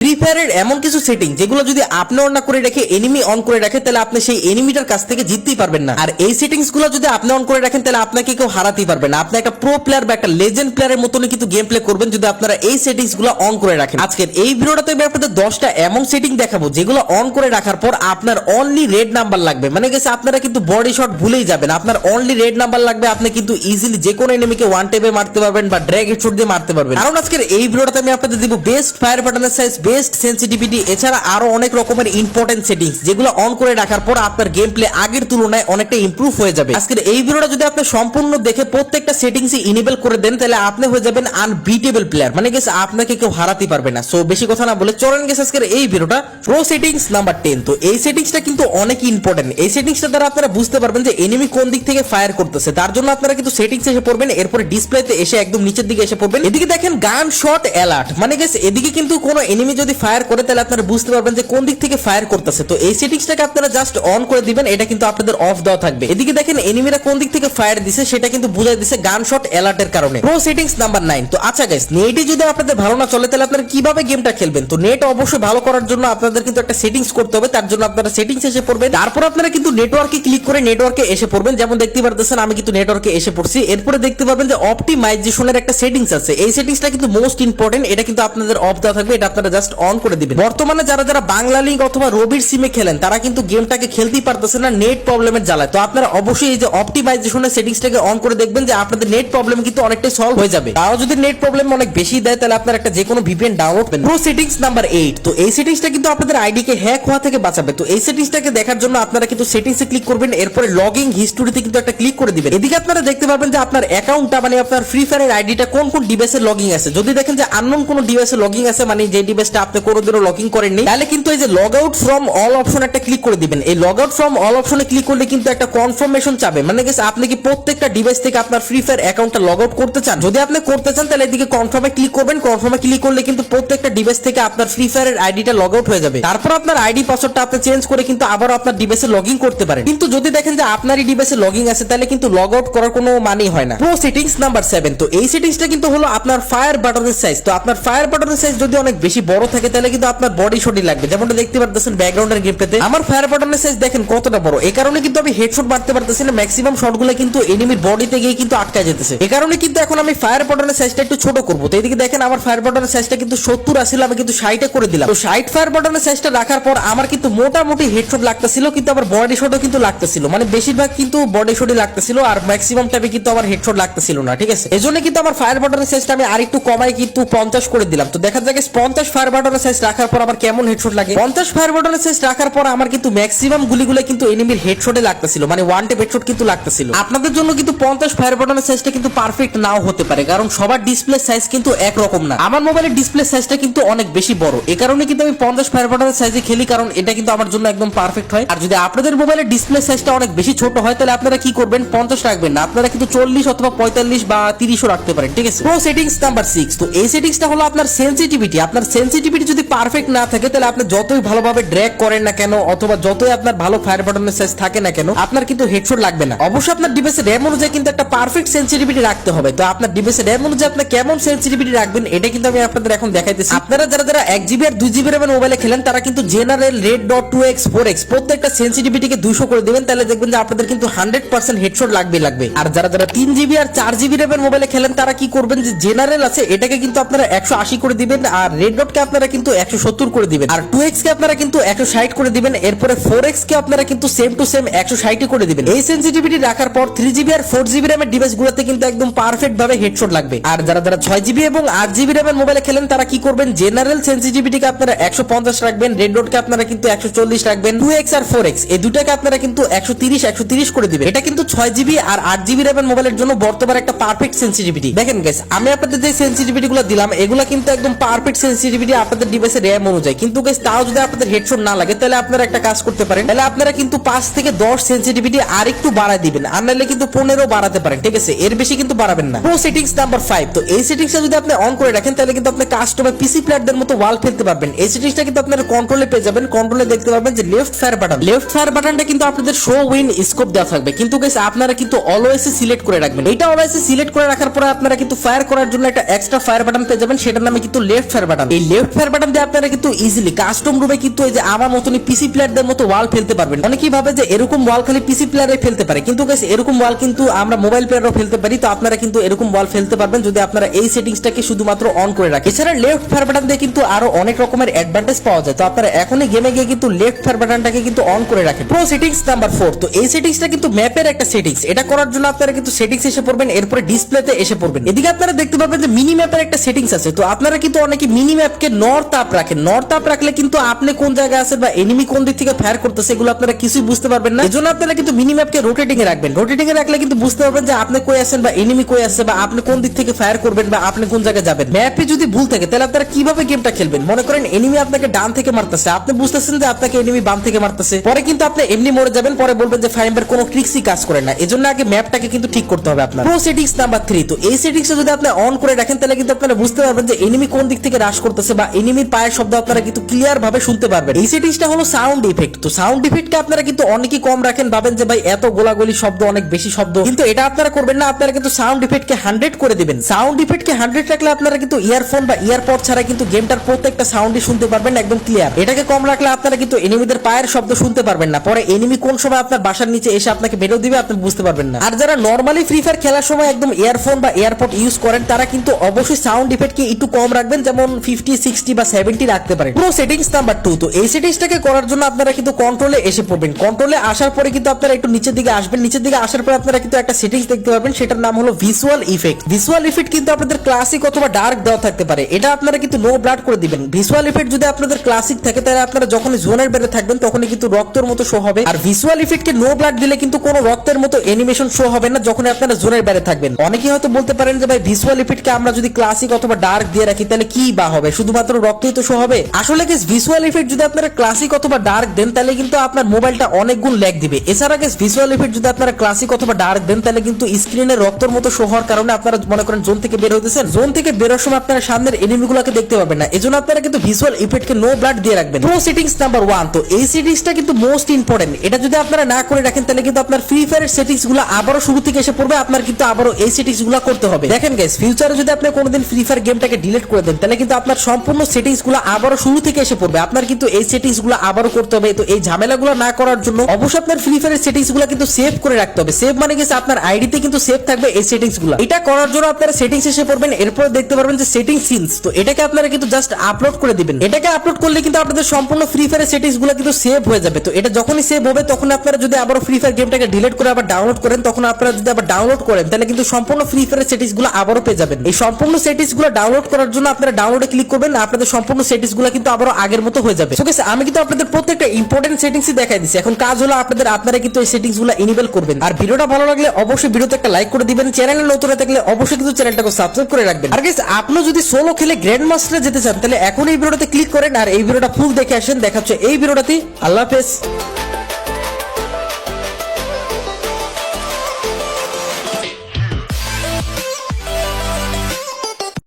Free ফায়ারের এমন কিছু সেটিং যেগুলো যদি আপনি অন না করে রেখে এনিমি অন করে রাখে, তাহলে আপনি সেই এনিমিটার কাছ থেকে জিততেই পারবেন না। আর এই সেটিংসগুলো যদি আপনি অন করে রাখেন, তাহলে আপনাকে কেউ হারাতেই পারবে না। আপনি একটা প্রো প্লেয়ার বা একটা লেজেন্ড প্লেয়ারের মতনই কিন্তু গেম প্লে করবেন যদি আপনারা এই সেটিংসগুলো অন করে রাখেন। আজকের এই ভিডিওটাতে আমি আপনাদের দশটা এমন সেটিং দেখাবো যেগুলো অন করে রাখার পর আপনার অনলি রেড নাম্বার লাগবে। মানে গেছে আপনারা কিন্তু বডি শট ভুলেই যাবেন। আপনার অনলি রেড নাম্বার লাগবে, আপনি কিন্তু ইজিলি যে কোনো এনিমিকে ওয়ান টেপে মারতে পারবেন বা ড্র্যাগ হেডশট দিয়ে মারতে পারবেন। কারণ আজকের এই ভিডিওটাতে আমি আপনাদের দিব বেস্ট ফায়ার বাটনের সাইজ বেস্ট সেন্সিটিভিটি এছাড়া আরও অনেক রকমের ইম্পর্টেন্ট সেটিংস যেগুলো অন করে রাখার পর আপনার গেম প্লে আগের তুলনায় অনেকটা ইমপ্রুভ হয়ে যাবে। আজকের এই ভিডিওটা যদি আপনি সম্পূর্ণ দেখে প্রত্যেকটা সেটিংস ইনেবল করে দেন, তাহলে আপনি হয়ে যাবেন আনবিটেবল প্লেয়ার মানে গেছে আপনাকে কেউ হারাতে পারবে না। সো বেশি কথা না বলে চলেন গেছে আজকের এই ভিডিওটা প্রো সেটিংস নাম্বার টেন তো এই সেটিংসটা কিন্তু অনেক ইম্পর্টেন্ট এই সেটিংসটা দ্বারা আপনারা বুঝতে পারবেন যে এনিমি কোন দিক থেকে ফায়ার করতেছে। তার জন্য আপনারা কিন্তু সেটিংস এসে পড়বেন, এরপরে ডিসপ্লেতে এসে একদম নিচের দিকে এসে পড়বেন। এদিকে দেখেন গান শট অ্যালার্ট মানে গেছে এদিকে কিন্তু কোনো এনিমি যদি ফায়ার করে, তাহলে আপনারা বুঝতে পারবেন যে কোন দিক থেকে ফায়ার করতেছে। তো এই সেটিংসটাকে আপনারা জাস্ট অন করে দিবেন, এটা কিন্তু আপনাদের অফ দেওয়া থাকবে। এদিকে দেখেন এনিমিরা কোন দিক থেকে ফায়ার দিছে, সেটা কিন্তু বুঝাই দিছে গান শট অ্যালার্টের কারণে। প্রো সেটিংস নাম্বার নাইন তো আচ্ছা গাইস নেটে যদি আপনাদের ভালো না চলে, তাহলে আপনারা কীভাবে গেমটা খেলবেন? তো নেট অবশ্যই ভালো করার জন্য আপনাদের কিন্তু একটা সেটিংস করতে হবে, তার জন্য আপনারা সেটিংস এসে পড়বেন। তারপর আপনারা কিন্তু নেটওয়ার্কে ক্লিক করে নেটওয়ার্কে এসে পড়বেন। যেমন দেখতে পারতেছেন, আমি কিন্তু নেটওয়ার্কে এসে পড়ছি। এরপরে দেখতে পাবেন যে অপটিমাইজেশনের একটা সেটিংস আছে। এই সেটিংসটা কিন্তু মোস্ট ইম্পর্টেন্ট এটা কিন্তু আপনাদের অফ দেওয়া থাকবে, এটা আপনারা জাস্ট অন করে দিবেন। বর্তমানে যারা যারা বাংলা লিগ অথবা রবির সিমে খেলেন, তারা কিন্তু গেমটাকে খেলতেই পারতেছে না নেট প্রবলেমের জ্বালায়। তো আপনারা অবশ্যই এই যে অপটিমাইজেশনের সেটিংসটাকে অন করে দেখবেন যে আপনাদের নেট প্রবলেম কিন্তু অনেকটাই সলভ হয়ে যাবে। তাও যদি নেট প্রবলেম অনেক বেশি দেয়, তাহলে আপনার একটা যে কোনো ভিপিএন ডাউনলোড করবেন। প্রো সেটিংস নাম্বার 8 তো এই সেটিংসটা কিন্তু আপনাদের আইডি কে হ্যাক হওয়া থেকে বাঁচাবে। তো এই সেটিংসটাকে দেখার জন্য আপনারা কিন্তু সেটিংসে ক্লিক করবেন, এরপরে লগইন হিস্টোরিতে কিন্তু একটা ক্লিক করে দিবেন। এদিকে আপনারা দেখতে পাবেন যে আপনার অ্যাকাউন্টটা মানে আপনার ফ্রি ফায়ারের আইডিটা কোন কোন ডিভাইসে লগইন আছে। যদি দেখেন যে আননোন কোন ডিভাইসে লগইন আছে মানে যে ডিভাইসটা আপনি কোনোদিনও লগইন করেননি, তাহলে কিন্তু এই যে log out from all option একটা ক্লিক করে দিবেন। এই লগ আউট ফ্রম অল অপশনে ক্লিক করলে কিন্তু একটা কনফার্মেশন চাবে। মানে গেছে আপনি কি প্রত্যেকটা ডিভাইস থেকে আপনার ফ্রি ফায়ার অ্যাকাউন্টটা লগ আউট করতে চান? যদি আপনি করতে চান, তাহলে এদিকে কনফার্মে ক্লিক করবেন। কনফার্মে ক্লিক করলে কিন্তু প্রত্যেকটা ডিভাইস থেকে আপনার ফ্রি ফায়ারের আইডিটা লগ আউট হয়ে যাবে। তারপর আপনার আইডি পাসওয়ার্ডটা আপনি চেঞ্জ করে কিন্তু আবার আপনার ডিভাইসে লগ ইন করতে পারেন। কিন্তু যদি দেখেন যে আপনারই ডিভাইসে লগ ইন আছে, তাহলে কিন্তু লগ আউট করার কোনো মানেই হয় না। প্রো সেটিংস নাম্বার সেভেন তো এই সেটিংসটা কিন্তু হলো আপনার ফায়ার বাটনের সাইজ তো আপনার ফায়ার বাটনের সাইজ যদি অনেক বেশি বড় থাকে, তাহলে কিন্তু আপনার বডি শটই লাগবে। যেমনটা দেখতে পারতেছেন ব্যাকগ্রাউন্ডের গেমটাতে আমার ফায়ার বাটনের সাইজ দেখেন কতটা বড়। এই কারণে কিন্তু আমি হেডশট মারতে পারতেছি না ম্যাক্সিমাম শটগুলো কিন্তু এনিমির বডিতে গিয়ে কিন্তু আটকা যেতেছে। এই কারণে কিন্তু এখন আমি ফায়ার বাটনের সাইজটা একটু ছোট করব। তো এদিকে দেখেন, আমার ফায়ার বাটনের সাইজটা কিন্তু সত্তর আসলে আমি কিন্তু ষাটে করে দিলাম। তো ষাট ফায়ার বাটনের সাইজটা রাখার পর আমার কিন্তু মোটামুটি হেডশট লাগতেছিল, কিন্তু আমার বডি শটও কিন্তু লাগতেছিল। মানে বেশিরভাগ কিন্তু বডি শটই লাগতেছিল, আর ম্যাক্সিমাম টাইমে কিন্তু আমার হেডশট লাগতেছিল না, ঠিক আছে? এই জন্য কিন্তু আমার ফায়ার বাটনের সাইজটা আমি আরেকটু কমাই কিন্তু পঞ্চাশ করে দিলাম। তো দেখা যাক পঞ্চাশ ফায়ার বাটনের সাইজ রাখার পর আমার কেমন হেডশট লাগে? পঞ্চাশ ফায়ার বাটনের সাইজ রাখার পর আমার কিন্তু ম্যাক্সিমাম গুলিগুলো কিন্তু এনিমির হেডশটে লাগতেছিল। মানে ওয়ান টেপ হেডশট কিন্তু লাগতেছিল। আপনাদের জন্য কিন্তু পঞ্চাশ ফায়ার বাটনের সাইজটা কিন্তু পারফেক্ট নাও হতে পারে। কারণ সবার ডিসপ্লে সাইজ কিন্তু একরকম না। আমার মোবাইলের ডিসপ্লে সাইজটা কিন্তু অনেক বেশি বড়। এই কারণে কিন্তু আমি পঞ্চাশ ফায়ার বাটনের সাইজে খেলি, কারণ এটা কিন্তু আমার জন্য একদম পারফেক্ট হয়। আর যদি আপনাদের মোবাইলের ডিসপ্লে সাইজটা অনেক বেশি ছোট হয়, তাহলে আপনারা কি করবেন? পঞ্চাশ রাখবেন না। আপনারা কিন্তু চল্লিশ অথবা পঁয়তাল্লিশ বা তিরিশও রাখতে পারেন, ঠিক আছে? প্রো সেটিংস নাম্বার সিক্স তো এই সেটিংসটা হলো আপনার সেন্সিটিভিটি আপনার সেন্সিটিভিটি যদি পারফেক্ট না থাকে, তাহলে আপনি যতই ভালোভাবে ড্র্যাগ করেন না কেন, অথবা যতই আপনার ভালো ফায়ার বাটনের সাইজ থাকে না কেন, আপনার কিন্তু হেডশট লাগবে না। অবশ্যই আপনার ডিভাইসের র্যাম অনুযায়ী কিন্তু একটা পারফেক্ট সেন্সিটিভিটি রাখতে হবে। তো আপনার ডিভাইসের র্যাম অনুযায়ী আপনি কেমন সেন্সিটিভিটি রাখবেন, এটা কিন্তু আমি আপনাদের এখন দেখাইতেছি। আপনারা যারা যারা এক জিবি আর দুই জিবি র্যামের মোবাইলে খেলেন, তারা কিন্তু general red dot two X four X প্রত্যেকটা সেন্সিটিভিটিকে দুশো করে দেবেন, তাহলে দেখবেন যে আপনাদের কিন্তু হান্ড্রেড পার্সেন্ট হেডশট লাগবে লাগবে। আর যারা যারা তিন জিবি আর চার জিবি র্যামের মোবাইলে খেলেন, তারা কি করবেন যে জেনারেল আছে, এটাকে কিন্তু আপনারা একশো আশি করে দিবেন, আর রেড ডটকে আপনারা কিন্তু একশো সত্তর করে দিবেন। আর টু এক্স কে আপনারা কিন্তু একশো ষাট করে দিবেন। এরপরে ফোর এক্স কে আপনারা কিন্তু সেম টু সেম একশো ষাট করে দিবেন। এই সেন্সিটিভিটি রাখার পর থ্রি জিবি আর ফোর জিবি র্যামের ডিভাইস গুলোতে কিন্তু একদম পারফেক্ট ভাবে হেডশট লাগবে। আর যারা যারা ছয় জিবি এবং আট জিবি র্যামের মোবাইলে খেলেন, তারা কি করবেন? জেনারেল সেন্সিটিভিটিকে আপনারা একশো পঞ্চাশ রাখবেন রেড ডটকে আপনারা কিন্তু একশো চল্লিশ রাখবেন টু এক্স আর ফোর এক্স এই দুটাকে আপনারা কিন্তু একশো তিরিশ একশো তিরিশ করে দিবেন। এটা কিন্তু ছয় জিবি আর আট জিবি র্যামের মোবাইলের জন্য বর্তমানে একটা পারফেক্ট সেন্সিটিভিটি দেখেন গেস আমি আপনাদের যে সেন্সিটিভিটি গুলো দিলাম, এগুলো কিন্তু একদম পারফেক্ট সেন্সিটিভিটি আপনাদের ডিভাইসের র্যাম অনুযায়ী। কিন্তু গেস তাও যদি আপনাদের হেডশট না লাগে, তাহলে আপনারা একটা কাজ করতে পারেন। তাহলে আপনারা কিন্তু পাঁচ থেকে দশ সেন্সিটিভিটি আর একটু বাড়ায় দিবেন। আর নাহলে কিন্তু পনেরো বাড়াতে পারেন, ঠিক আছে? এর বেশি কিন্তু বাড়াবেন না। প্রো সেটিংস নাম্বার ফাইভ তো এই সেটিংসটা যদি আপনি অন করে রাখেন, তাহলে কিন্তু আপনি কাস্টমার পিসি প্লেয়ারদের মতো ওয়াল ফেলতে পারবেন। এই সেটিংসটা কিন্তু আপনারা কন্ট্রোলে পেয়ে যাবেন। কন্ট্রোলে দেখতে পারবেন যে left fire button left fire বাটনটা কিন্তু আপনাদের শো উইন স্কোপ দেওয়া থাকবে। কিন্তু guys, আপনারা কিন্তু অলওয়েজ সিলেক্ট করে রাখবেন। এটা অলওয়েজ সিলেক্ট করে রাখার পরে আপনারা কিন্তু ফায়ার করার জন্য একটা এক্সট্রা ফায়ার বাটন পেয়ে যাবেন। সেটার নামে কিন্তু লেফট ফায়ার বাটন এই লেফট ফায়ার বাটন মধ্যে আপনারা কিন্তু ইজিলি কাস্টম রুমে কিন্তু এই যে আমার মতনই পিসি প্লেয়ারদের মতো ওয়াল ফেলতে পারবেন। অনেকেই ভাবে যে এরকম ওয়াল খালি পিসি প্লেয়ারে ফেলতে পারে। কিন্তু এরকম ওয়াল কিন্তু আমরা মোবাইল প্লেয়ারও ফেলতে পারি। তো আপনারা কিন্তু এরকম ওয়াল ফেলতে পারবেন যদি আপনারা এই সেটিংসটাকে শুধুমাত্র অন করে রাখেন। এছাড়া লেফট ফায়ার বাটন দিয়ে কিন্তু আরও অনেক রকমের অ্যাডভান্টেজ পাওয়া যায়। তো আপনারা এখনই গেমে গিয়ে কিন্তু লেফট ফায়ার বাটনটাকে কিন্তু অন করে রাখেন। প্রো সেটিংস নাম্বার ফোর তো এই সেটিংসটা কিন্তু ম্যাপের একটা সেটিংস এটা করার জন্য আপনারা কিন্তু সেটিংস এসে পড়বেন, এরপরে ডিসপ্লেতে এসে পড়বেন। এদিকে আপনারা দেখতে পাবেন যে মিনি ম্যাপের একটা সেটিংস আছে। তো আপনারা কিন্তু অনেকে মিনি ম্যাপকে নর্থ আপ রাখেন আপ রাখলে কিন্তু আপনি কোন জায়গায় আছেন বা এনিমি কোন দিক থেকে ফায়ার করতেছে, এগুলো আপনারা কিছুই বুঝতে পারবেন না। এজন্য আপনারা কিন্তু মিনি ম্যাপকে রোটেটিং এ রাখবেন। রোটেটিং এ রাখলে কিন্তু বুঝতে পারবেন যে আপনি কই আছেন বা এনিমি কই আছে বা আপনি কোন দিক থেকে ফায়ার করবেন বা আপনি কোন জায়গায় যাবেন। ম্যাপে যদি ভুল থাকে, তাহলে আপনারা কীভাবে গেমটা খেলবেন? মনে করেন এনিমি আপনাকে ডান থেকে মারতেছে। আপনি বুঝতেছেন যে আপনাকে এনিমি বাম থেকে মারতেছে। পরে কিন্তু আপনি এমনি মরে যাবেন, পরে বলবেন যে ফাইম্বার কোনো ট্রিক্সই কাজ করে না। এজন্য আগে ম্যাপটাকে কিন্তু ঠিক করতে হবে আপনার। প্রো সেটিংস নাম্বার থ্রি তো এই সেটিংস যদি আপনি অন করে রাখেন, তাহলে কিন্তু আপনারা বুঝতে পারবেন যে এনিমি কোন দিক থেকে রাশ করতেছে বা এনিমির পায়ের শব্দ আপনারা কিন্তু ক্লিয়ার ভাবে শুনতে পারবেন। এই সেটিংসটা হলো সাউন্ড ইফেক্ট তো সাউন্ড ইফেক্টকে আপনারা কিন্তু অনেকই কম রাখেন, ভাবেন যে ভাই এত গোলাগুলি শব্দ, অনেক বেশি শব্দ। কিন্তু এটা আপনারা করবেন না, আপনারা কিন্তু সাউন্ড ইফেক্টকে হান্ড্রেড করে দিবেন। সাউন্ড ইফেক্টকে হান্ড্রেড রাখলে আপনারা কিন্তু ইয়ারফোন বা ইয়ারপড ছাড়া কিন্তু গেমটার প্রত্যেকটা সাউন্ডই শুনতে পারবেন একদম ক্লিয়ার এটাকে কম রাখলে আপনারা কিন্তু এনিমিদের পায়ের শব্দ শুনতে পারবেন না। পরে এনিমি কোন সময় আপনার বাসার নিচে এসে আপনাকে বেরো দিবে, আপনি বুঝতে পারবেন না। আর যারা নর্মালি ফ্রি ফায়ার খেলার সময় একদম ইয়ারফোন বা এয়ারপড ইউজ করেন, তারা কিন্তু অবশ্যই সাউন্ড ইফেক্টকে একটু কম রাখবেন। যেমন ফিফটি সিক্সটি বা সেভেন্টি রাখতে পারেন। প্রো সেটিংস নাম্বার টু তো এই সেটিংসটাকে করার জন্য আপনারা কিন্তু কন্ট্রোলে এসে পড়বেন। কন্ট্রোলে আসার পরে কিন্তু আপনারা একটু নিচের দিকে আসবেন। নিচের দিকে আসার পরে আপনারা কিন্তু একটা সেটিংস দেখতে পাবেন সেটার নাম হলো ভিজুয়াল ইফেক্ট ভিজুয়াল ইফেক্ট কিন্তু আপনাদের ক্লাসিক অথবা ডার্ক দেওয়া থাকতে পারে। এটা আপনারা কিন্তু নো ব্লাড করে দিবেন। ভিজুয়াল ইফেক্ট যদি আপনাদের ক্লাসিক থাকে, তাহলে আপনারা যখন জোনের বেড়ে থাকবেন, তখনই কিন্তু রক্তের মতো শো হবে। আর ভিজুয়াল ইফেক্টকে নো ব্লাড দিলে কিন্তু কোনো রক্তের মতো অ্যানিমেশন শো হবে না যখন আপনারা জোনের বেড়ে থাকবেন। অনেকেই হয়তো বলতে পারেন যে, ভাই ভিজুয়াল ইফেক্টকে আমরা যদি ক্লাসিক অথবা ডার্ক দিয়ে রাখি, তাহলে কি বা হবে? শুধুমাত্র রক্তই তো শো হবে? আসলে গেস ভিজুয়াল ইফেক্ট যদি আপনারা ক্লাসিক অথবা ডার্ক দেন, তাহলে কিন্তু আপনার মোবাইলটা অনেক গুণ ল্যাগ দিবে। এছাড়া গেস ভিজুয়াল ইফেক্ট যদি আপনারা ক্লাসিক অথবা ডার্ক দেন, তাহলে কিন্তু স্ক্রিনে রক্তর মতো শো হওয়ার কারণে আপনারা মনে করেন জোন থেকে বের হইতেছেন। জোন থেকে বেরোর সময় আপনারা সামনের এনিমিগুলোকে দেখতে পাবেন না। এজন্য আপনারা কিন্তু ভিজুয়াল ইফেক্টকে নো ব্লাড দিয়ে রাখবেন। প্রো সেটিংস নাম্বার ওয়ান তো এই সেটিংসটা কিন্তু মোস্ট ইম্পর্টেন্ট এটা যদি আপনারা না করে রাখেন, তাহলে কিন্তু আপনার ফ্রি ফায়ারের সেটিংসগুলো আবারও শুরু থেকে এসে পড়বে। আপনার কিন্তু আবারও এই সেটিংসগুলো করতে হবে। দেখেন গাইস ফিউচারে যদি আপনি কোনোদিন ফ্রি ফায়ার গেমটাকে ডিলিট করে দেন, তাহলে কিন্তু আপনার সম্পূর্ণ সেটিংসগুলো আবারও শুরু থেকে এসে পড়বে। আপনার কিন্তু এই সেটিংসগুলো আবারও করতে হবে। তো এই ঝামেলাগুলো না করার জন্য অবশ্যই আপনার ফ্রি ফায়ারের সেটিংসগুলো কিন্তু সেভ করে রাখতে হবে। সেভ মানে গেছে আপনার আইডিতে কিন্তু সেভ থাকবে এই সেটিংসগুলো এটা করার জন্য আপনারা সেটিংস এসে পড়বেন। এরপর দেখতে পারবেন যে সেটিং সিনস তো এটাকে আপনারা কিন্তু জাস্ট আপলোড করে দিবেন। এটাকে আপলোড করলে কিন্তু আপনাদের সম্পূর্ণ ফ্রি ফায়ারের সেটিংসগুলো কিন্তু সেভ হয়ে যাবে। তো এটা যখনই সেভ হবে তখন আপনারা যদি আবার ফ্রি ফায়ার গেমটাকে ডিলিট করে আবার ডাউনলোড করেন, তখন আপনারা যদি আবার ডাউনলোড করেন, তাহলে কিন্তু সম্পূর্ণ ফ্রি ফায়ারের সেটিংসগুলো আবারও পেয়ে যাবেন। এই সম্পূর্ণ সেটিংসগুলো ডাউনলোড করার জন্য আপনারা ডাউনলোডে ক্লিক করবেন। আপনাদের সম্পূর্ণ সেটিংসগুলো কিন্তু আবারও আগের মতো হয়ে যাবে। ঠিক আছে আমি কিন্তু আপনাদের প্রত্যেকটা ইম্পর্টেন্ট সেটিংসই দেখাই দিচ্ছি এখন কাজ হলো আপনাদের, আপনারা কিন্তু এই সেটিংসগুলো ইনেবল করবেন। আর ভিডিওটা ভালো লাগলে অবশ্যই ভিডিওতে একটা লাইক করে দিবেন। চ্যানেলে নতুন হয়ে থাকলে অবশ্যই কিন্তু চ্যানেলটাকে সাবস্ক্রাইব করে রাখবেন। আর গাইস আপনি যদি সোলো খেলে গ্র্যান্ড মাস্টারে যেতে চান, তাহলে এখন এই ভিডিওটাতে ক্লিক করেন আর এই ভিডিওটা ফুল দেখে আসেন। দেখাচ্ছে এই ভিডিওটাতে। আল্লাহ হাফেজ।